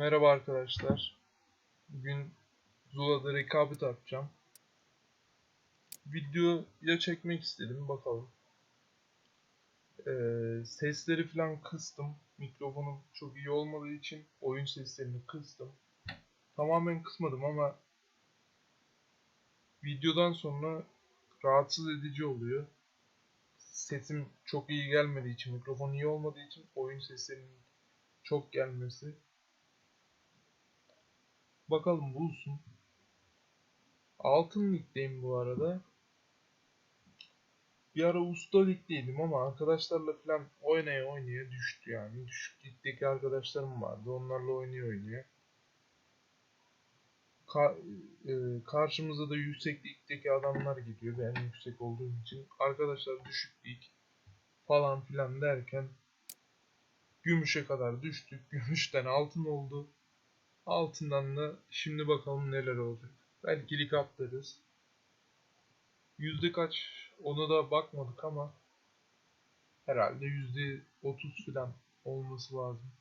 Merhaba arkadaşlar. Bugün Zula'da rekabet atacağım. Video ile çekmek istedim. Bakalım. Ee, sesleri falan kıstım. Mikrofonum çok iyi olmadığı için oyun seslerini kıstım. Tamamen kısmadım ama videodan sonra rahatsız edici oluyor. Sesim çok iyi gelmediği için, mikrofon iyi olmadığı için oyun seslerinin çok gelmesi Bakalım bulsun. Altın ligdeyim bu arada. Bir ara usta ligdeydim ama arkadaşlarla falan oynaya oynaya düştü yani. Düşük ligdeki arkadaşlarım vardı. Onlarla oynaya oynaya. Ka e, karşımıza da yüksek ligdeki adamlar geliyor. Ben yüksek olduğum için. Arkadaşlar düşük lig falan filan derken gümüşe kadar düştük. Gümüşten altın oldu. Altından da şimdi bakalım neler olacak. Belki lig atlarız. Yüzde kaç ona da bakmadık ama herhalde yüzde otuz falan olması lazım.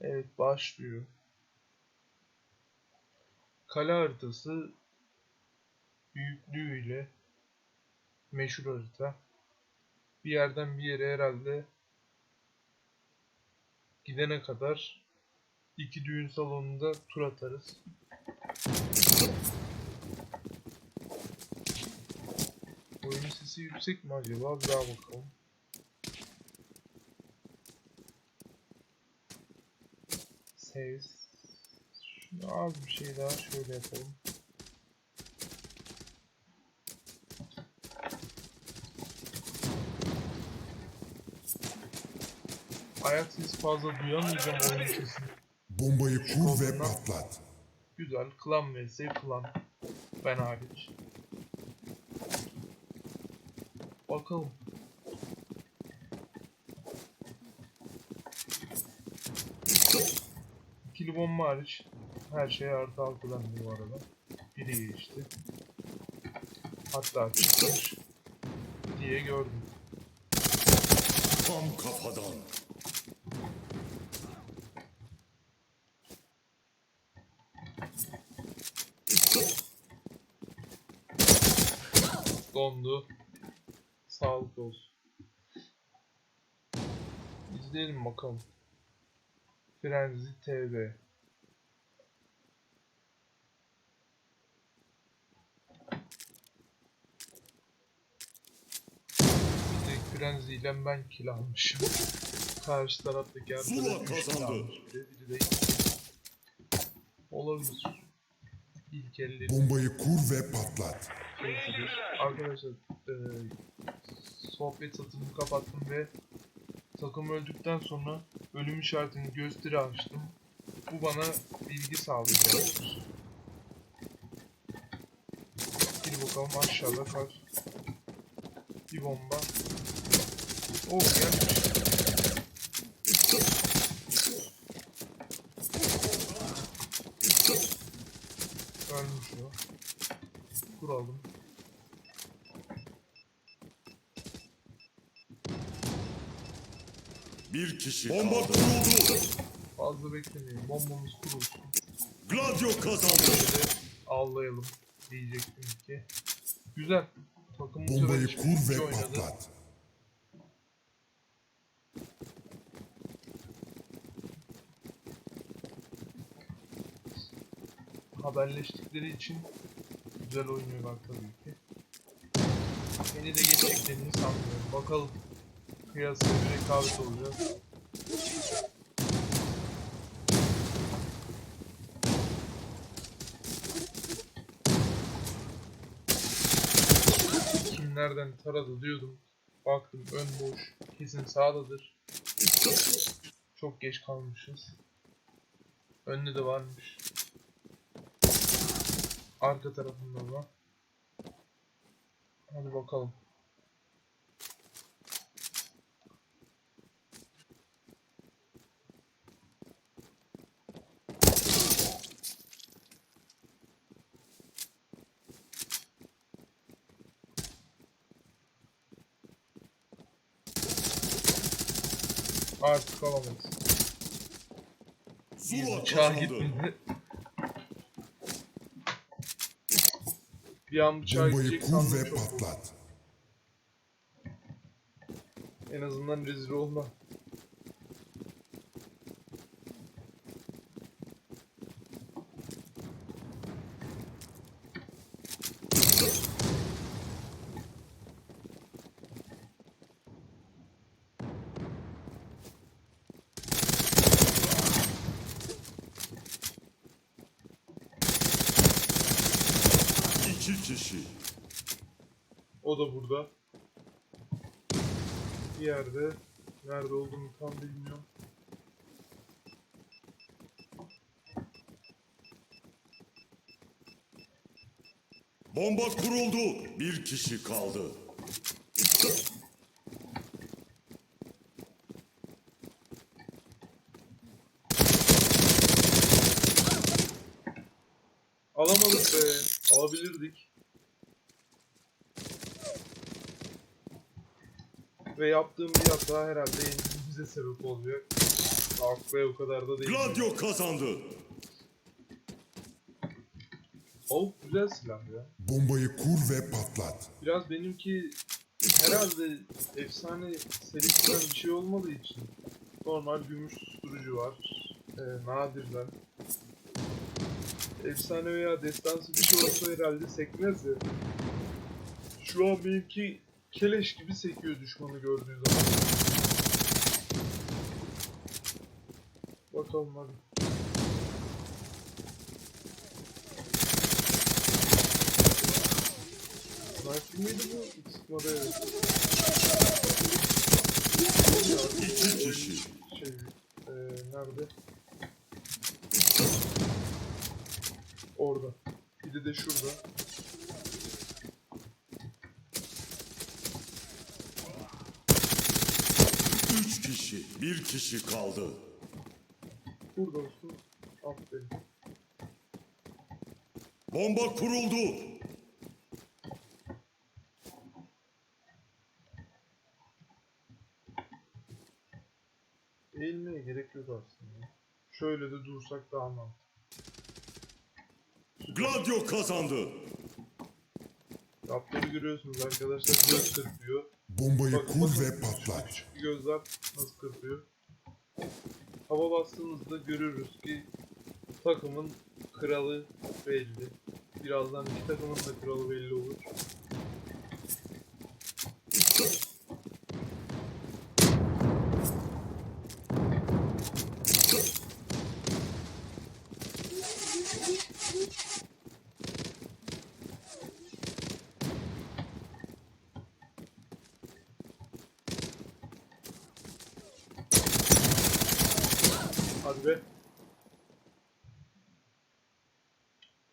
Evet başlıyor. Kale haritası büyüklüğüyle meşhur harita. Bir yerden bir yere herhalde gidene kadar iki düğün salonunda tur atarız. Oyunun sesi yüksek mi acaba? Bir daha bakalım. Ses. Şunu az bir şey daha şöyle yapalım. Ayak sesi fazla duyamayacağım oyun sesini. Bombayı kur ve patlat. Güzel. Klan vs klan. Ben hariç. Bakalım. İkili bomba hariç her şey artı altıdan bu arada. Biri geçti. Hatta çıkmış diye gördüm. Tam kafadan. Dondu. Sağlık olsun. İzleyelim bakalım. Frenzy TV. Frenzy ile ben kill almışım. Karşı taraftaki Zula arkadaş 3 kill kazandı. Olabilir. İlk elleri Bombayı kur ve patlat. Arkadaşlar e, sohbet satımını kapattım ve takım öldükten sonra ölüm işaretini gösteri açtım. Bu bana bilgi sağlayacaktır. Bir bakalım aşağıda kaç. Bir bomba. Oh gelmiş. Ölmüş o. Kuralım. Bir kişi Bomba kuruldu. Fazla beklemeyin. Bombamız kurulsun. Gladio kazandı. Avlayalım diyecektim ki. Güzel. Takım bu Bombayı kur ve oynadı. patlat. Haberleştikleri için güzel oynuyorlar tabii ki. Beni de geçeceklerini sanmıyorum. Bakalım. Kıyasaya bir rekabet olacak. Kimlerden taradı diyordum. Baktım ön boş. Kesin sağdadır. Çok geç kalmışız. Önde de varmış. Arka tarafında var. Hadi bakalım. Artık alamayız. Zula kazandı. gitmedi. Bir an Bombayı gidecek sandım. En azından rezil olma. İki kişi. O da burada. Bir yerde. Nerede olduğunu tam bilmiyorum. Bomba kuruldu. Bir kişi kaldı. Alamadık be. Alabilirdik. Ve yaptığım bir hata herhalde yenilgimize sebep olacak. Be o kadar da değil. Gladio kazandı. Avuk güzel silah ya. Bombayı kur ve patlat. Biraz benimki herhalde efsane serisinden bir şey olmadığı için normal gümüş susturucu var. Ee, nadirden. Efsane veya destansı bir şey olsa herhalde sekmez. Şu an benimki keleş gibi sekiyor düşmanı gördüğü zaman. Bakalım hadi. Sniper mıydı bu? İlk sıkmada evet. İki kişi. Şey, eee nerede? Orada. Bir de de şurada. Üç kişi. Bir kişi kaldı. Burada olsun. Aferin. Bomba kuruldu. Eğilmeye gerek yok aslında. Şöyle de dursak daha mantıklı. Gladio kazandı. Raptor'u görüyorsunuz arkadaşlar göz kırpıyor. Bombayı Bak, kur bakın, ve patlat. Bir gözler nasıl kırpıyor. Hava bastığımızda görürüz ki takımın kralı belli. Birazdan iki takımın da kralı belli olur. Hadi be.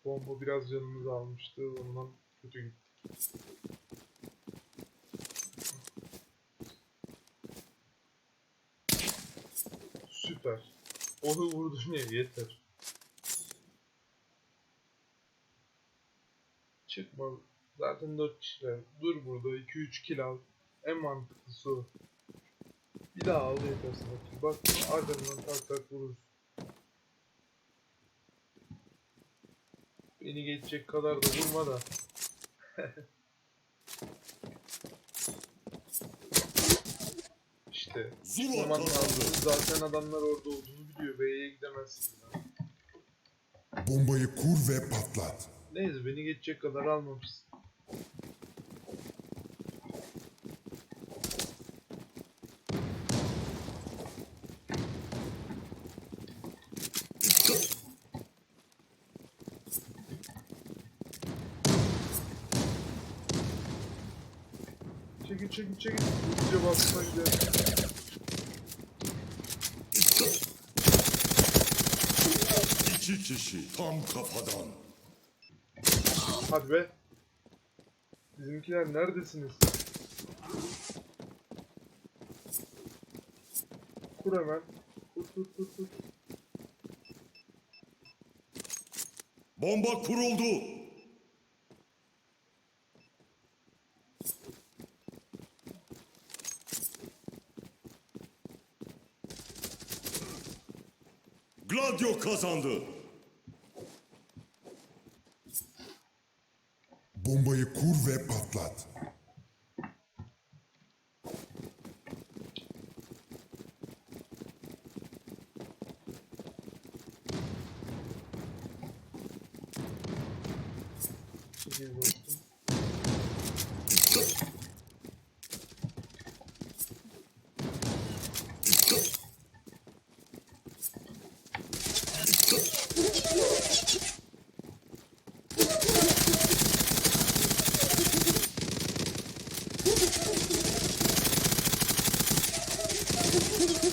Bomba biraz canımızı almıştı. Ondan kötü gittik. Süper. Onu vurdun ya yeter. Çıkma. Zaten 4 kişiler. Dur burada 2-3 kill al. En mantıklısı o. Bir daha al yeter sana. Bak arkamdan tak tak vurursun. Beni geçecek kadar da vurma da. işte. Çıkmaman lazım. Zaten adamlar orada olduğunu biliyor. B'ye gidemezsin. ya. Bombayı kur ve patlat. Neyse beni geçecek kadar almamışsın. Çekil çekil çekil. Hızlıca basma gidelim. İki kişi. Tam kafadan. Hadi be. Bizimkiler neredesiniz? Kur hemen. Kur kur kur kur. Bomba kuruldu. Gladio kazandı. Bombayı kur ve patlat. Sekiz dostum.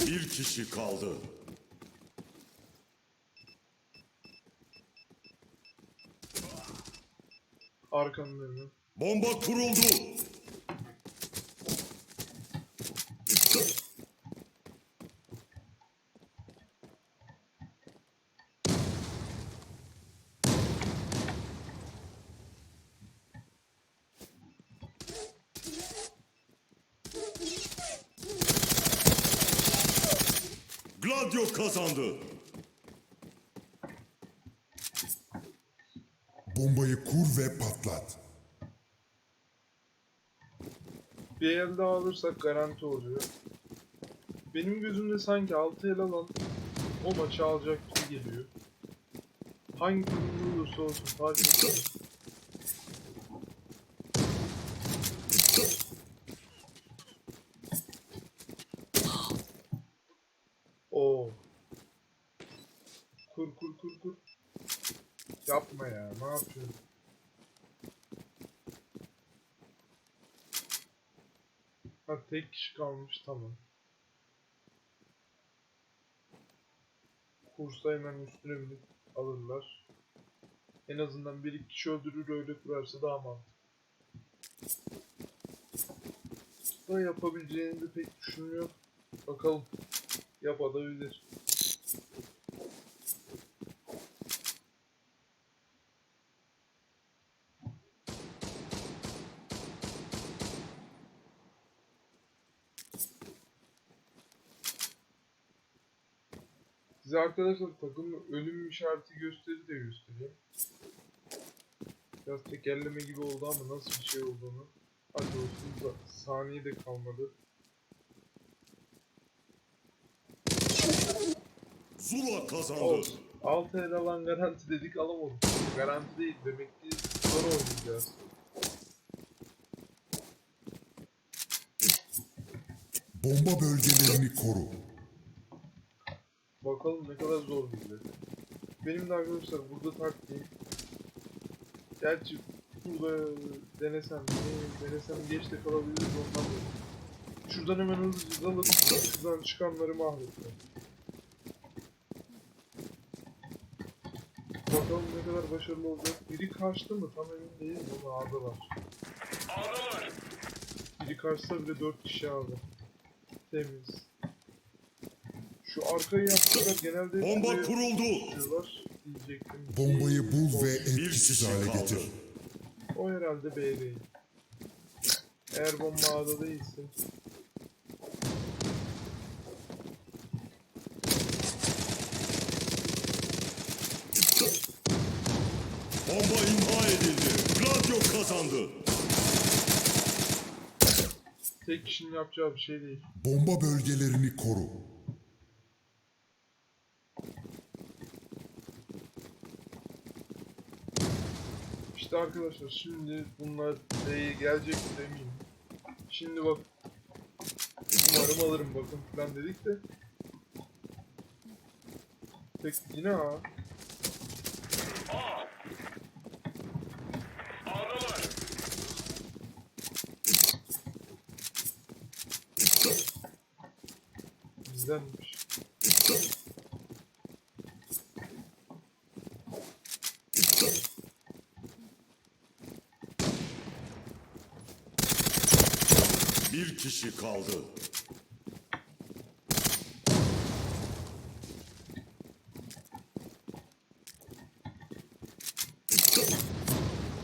Bir kişi kaldı. Arkandayım. Bomba kuruldu. Gladio kazandı. Bombayı kur ve patlat. Bir el daha alırsak garanti oluyor. Benim gözümde sanki 6 el alan o maçı alacak gibi geliyor. Hangi durumda olursa olsun fark etmez. Oo. Kur kur kur kur. Yapma ya, ne yapıyorsun? Ha tek kişi kalmış tamam. Kursa hemen üstüne binip alırlar. En azından bir iki kişi öldürür öyle kurarsa daha mantıklı. Da yapabileceğini de pek düşünmüyor. Bakalım. Yapabilir. Size arkadaşlar takım ölüm işareti gösteri de göstereyim. Biraz tekerleme gibi oldu ama nasıl bir şey olduğunu. Hadi olsun da saniye de kalmadı. Zula kazandı. Olsun. 6 el alan garanti dedik alamadık. Garanti değil demek ki zor oynayacağız. Bomba bölgelerini koru. Bakalım ne kadar zor bize. Benim de arkadaşlar burada taktiğim. Gerçi burada denesem, ne denesem geç de kalabiliriz ondan dolayı. Şuradan hemen hızlıca dalıp şuradan çıkanları mahvettim. Bakalım ne kadar başarılı olacak. Biri kaçtı mı tam emin değilim ama A'da var. Biri kaçsa bile 4 kişi aldı. Temiz. Arkayı yaptılar genelde Bomba kuruldu. Bombayı bul ve etkisiz hale getir. O herhalde B değil. Eğer bomba A'da değilse. Bomba imha edildi. Gladio kazandı. Tek kişinin yapacağı bir şey değil. Bomba bölgelerini koru. İşte arkadaşlar şimdi bunlar B'ye gelecek mi. Şimdi bak. Umarım alırım bakın falan dedik de. Tek yine A. Bizdenmiş. Bir kişi kaldı.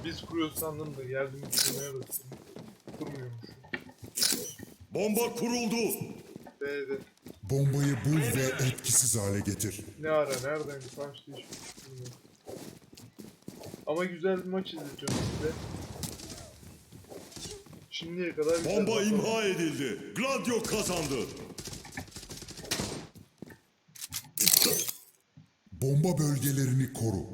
Biz kuruyoruz sandım da geldim kurmaya baktım. Kurmuyormuş. Bomba kuruldu. B'de. Bombayı bul ve etkisiz hale getir. Ne ara nereden kaçtı hiç bilmiyorum. Ama güzel bir maç izletiyorum size. Şimdiye kadar Bomba bakalım. imha edildi. Gladio kazandı. Bomba bölgelerini koru.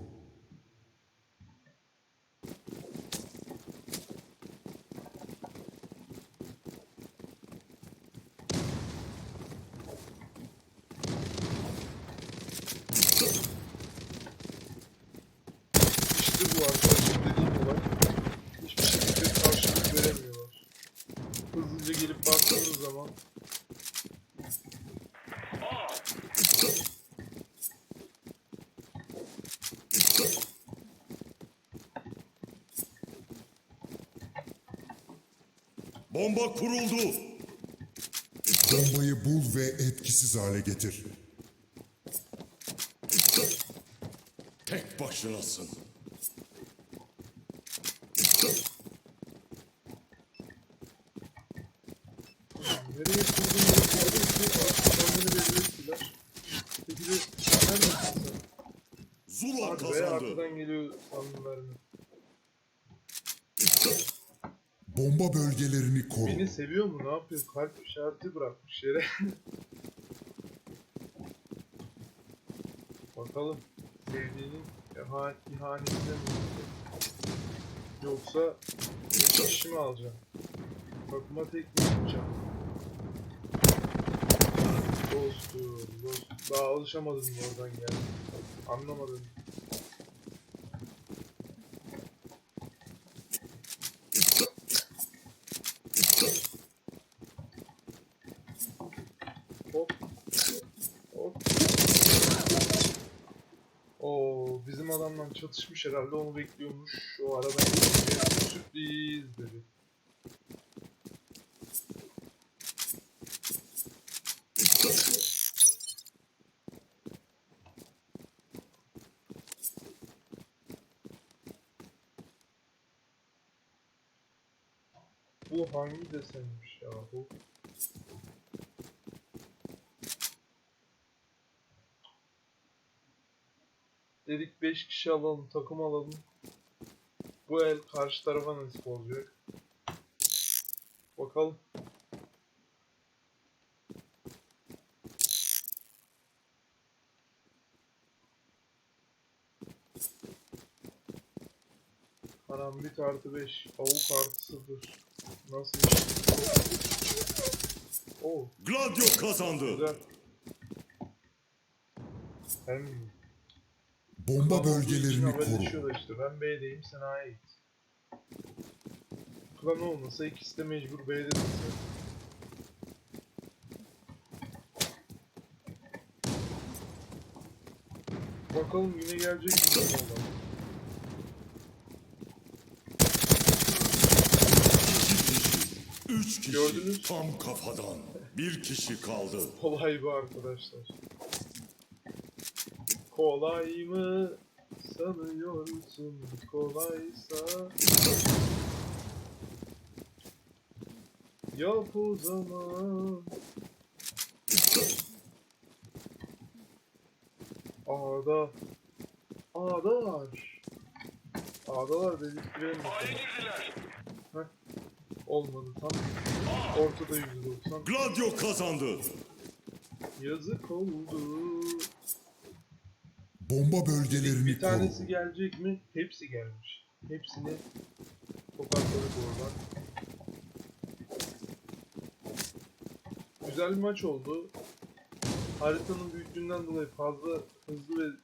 İşte bu arkadaşlar dediğim olay. Hiçbir şekilde karşılık veremiyorlar. Hızlıca gelip baktığınız zaman Bomba kuruldu. Bombayı bul ve etkisiz hale getir. Tek başınasın. nereye kurduğunu gördüm ki artık kendini belli ettiler. Peki de neredesin sen? Zula Hadi be kazandı. arkadan geliyor sandılarını. Bomba bölgelerini koru. Beni seviyor mu? Ne yapıyor? Kalp işareti bırakmış yere. Bakalım. Sevdiğinin iha- ihanetine mi? Yoksa beş kişi mi alacağım? Takıma tek mi yapacağım? Dostum, dostum. Daha alışamadın mı oradan geldi? Anlamadın. Çatışmış herhalde onu bekliyormuş. O aradan geçince sürpriz dedi. Bu hangi desenmiş ya bu? Dedik 5 kişi alalım, takım alalım. Bu el karşı tarafa nasip olacak. Bakalım. Karambit artı 5, avuk artı 0. Nasıl iş? Oo, Gladio kazandı. güzel. Hem Bomba bölgelerini koru. işte. Ben B'deyim sen A'ya git. Klan olmasa ikisi de mecbur B'de dursa. Bakalım yine gelecek mi? Üç kişi Gördünüz. tam kafadan. Bir kişi kaldı. Kolay bu arkadaşlar. Kolay mı sanıyorsun? Kolaysa yap o zaman. Ağda Ağdalar Ağdalar dedik girelim. Heh. Olmadı tam ortada %90 Gladio kazandı. Yazık oldu. Bomba bölgelerini Bir tanesi koru. gelecek mi? Hepsi gelmiş. Hepsini tokatladık oradan. Güzel bir maç oldu. Haritanın büyüklüğünden dolayı fazla hızlı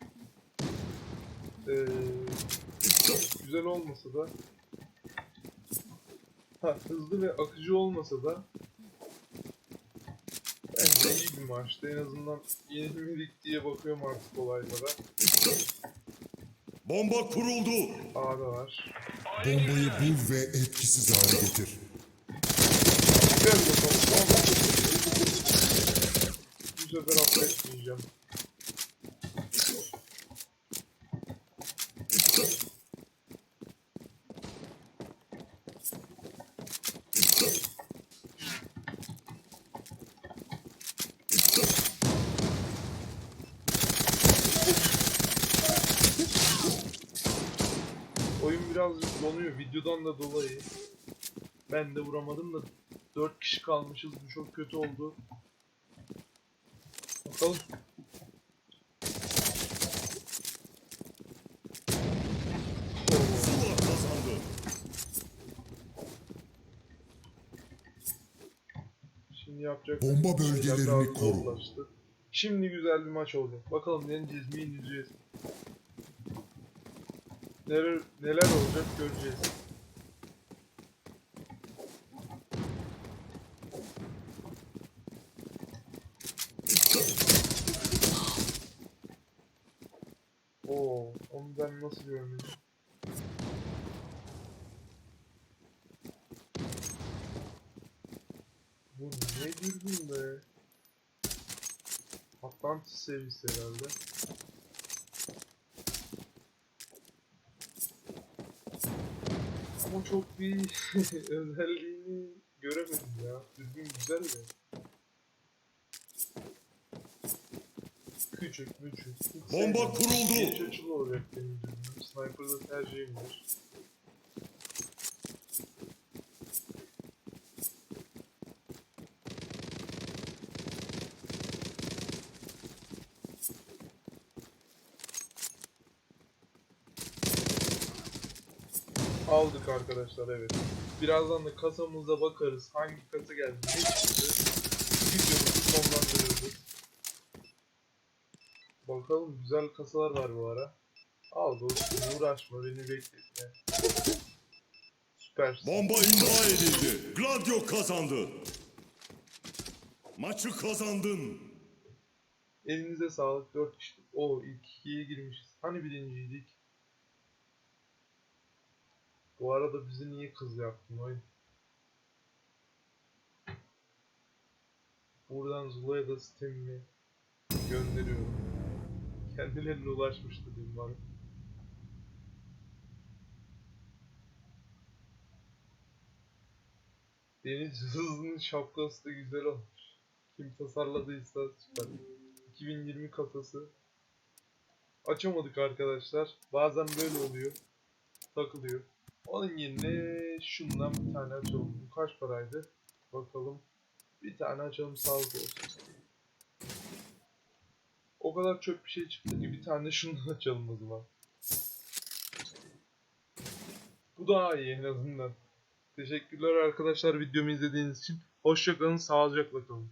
ve eee, güzel olmasa da ha, hızlı ve akıcı olmasa da maçtı. En azından yenilmedik diye bakıyorum artık olaylara. Bomba kuruldu. A'da var. Bombayı bul ve etkisiz hale getir. Gel bakalım. Bu sefer affetmeyeceğim. Birazcık donuyor videodan da dolayı. Ben de vuramadım da 4 kişi kalmışız. Bu çok kötü oldu. Bakalım. Şimdi yapacak Bomba şeyler bölgelerini koru. Şimdi güzel bir maç olacak. Bakalım yeneceğiz mi yeneceğiz. Neler, neler olacak göreceğiz. Oo, onu ben nasıl görmedim? Bu ne dürbün be? Atlantis serisi herhalde. Ama çok bir özelliğini göremedim ya. Dürbün güzel de. Küçük, küçük. Bomba kuruldu. Geniş açılı olacak benim dürbünüm. Sniper'da tercihimdir. Aldık arkadaşlar evet. Birazdan da kasamıza bakarız. Hangi kasa geldi, ne çıktı. Videomuzu sonlandırırız. Bakalım güzel kasalar var bu ara. Al dostum uğraşma beni bekletme. Süpersin. Bomba imha edildi. Gladio kazandı. Maçı kazandın. Elinize sağlık 4 kişi. O ilk ikiye girmişiz. Hani birinciydik? Bu arada bizi niye kız yaptın oyun? Buradan Zula'ya da sistemimi gönderiyorum. Kendilerine ulaşmıştır umarım. Deniz Hızlı'nın şapkası da güzel olmuş. Kim tasarladıysa süper. 2020 kasası. Açamadık arkadaşlar. Bazen böyle oluyor. Takılıyor. Onun yerine şundan bir tane açalım. Bu kaç paraydı? Bakalım. Bir tane açalım sağlık olsun. O kadar çöp bir şey çıktı ki bir tane şundan açalım o zaman. Bu daha iyi en azından. Teşekkürler arkadaşlar videomu izlediğiniz için. Hoşçakalın, sağlıcakla kalın.